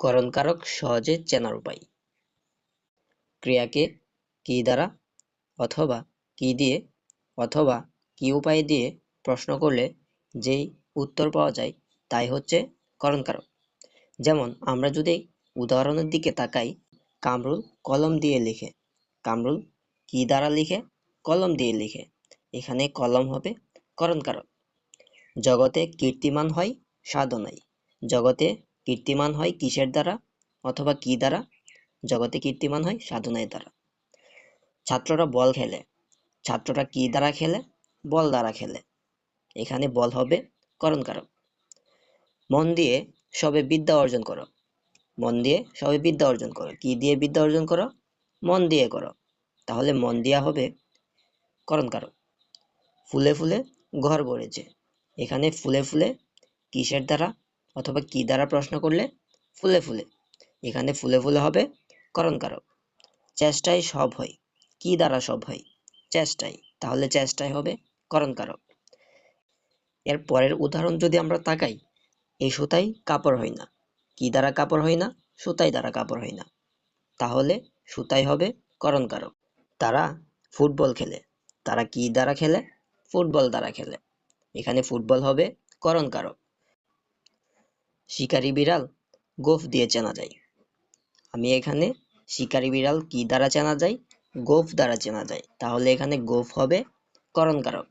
করণকারক সহজে চেনার উপায়। ক্রিয়াকে কি দ্বারা অথবা কি দিয়ে অথবা কি উপায় দিয়ে প্রশ্ন করলে যেই উত্তর পাওয়া যায় তাই হচ্ছে করণকারক। যেমন, আমরা যদি উদাহরণের দিকে তাকাই, কামরুল কলম দিয়ে লিখে। কামরুল কি দ্বারা লিখে? কলম দিয়ে লিখে। এখানে কলম হবে করণকারক। জগতে কীর্তিমান হয় সাধনায় জগতে কীর্তিমান হয় কিসের দ্বারা? অথবা কি দ্বারা? জগতে কীর্তিমান হয় সাধনায় দ্বারা। ছাত্ররা বল খেলে। ছাত্ররা কি দ্বারা খেলে? বল দ্বারা খেলে। এখানে বল হবে করণকারক। মন দিয়ে সবে বিদ্যা অর্জন করো। মন দিয়ে সবে বিদ্যা অর্জন করো। কি দিয়ে বিদ্যা অর্জন করো? মন দিয়ে করো। তাহলে মন দিয়া হবে করণকারক। ফুলে ফুলে ঘর গড়েছে। এখানে ফুলে ফুলে কিসের দ্বারা? অথবা কি দ্বারা প্রশ্ন করলে? ফুলে ফুলে। এখানে ফুলে ফুলে হবে, করণকারক। চেষ্টায় সব হয়। কি দ্বারা সব হয়? চেষ্টায়। তাহলে চেষ্টায় হবে করণকারক। এর পরের উদাহরণ যদি আমরা তাকাই এই সুতাই কাপড় হয় না। কি দ্বারা কাপড় হয় না? সুতাই দ্বারা কাপড় হয় না। তাহলে সুতাই হবে করণকারক। তারা ফুটবল খেলে। তারা কি দ্বারা খেলে? ফুটবল দ্বারা খেলে। এখানে ফুটবল হবে করণকারক। শিকারি বিড়াল গোফ দিয়ে চেনা যায়। আমি এখানে শিকারি বিড়াল কি দ্বারা চেনা যায়? গোফ দ্বারা চেনা যায়। তাহলে এখানে গোফ হবে করণকারক।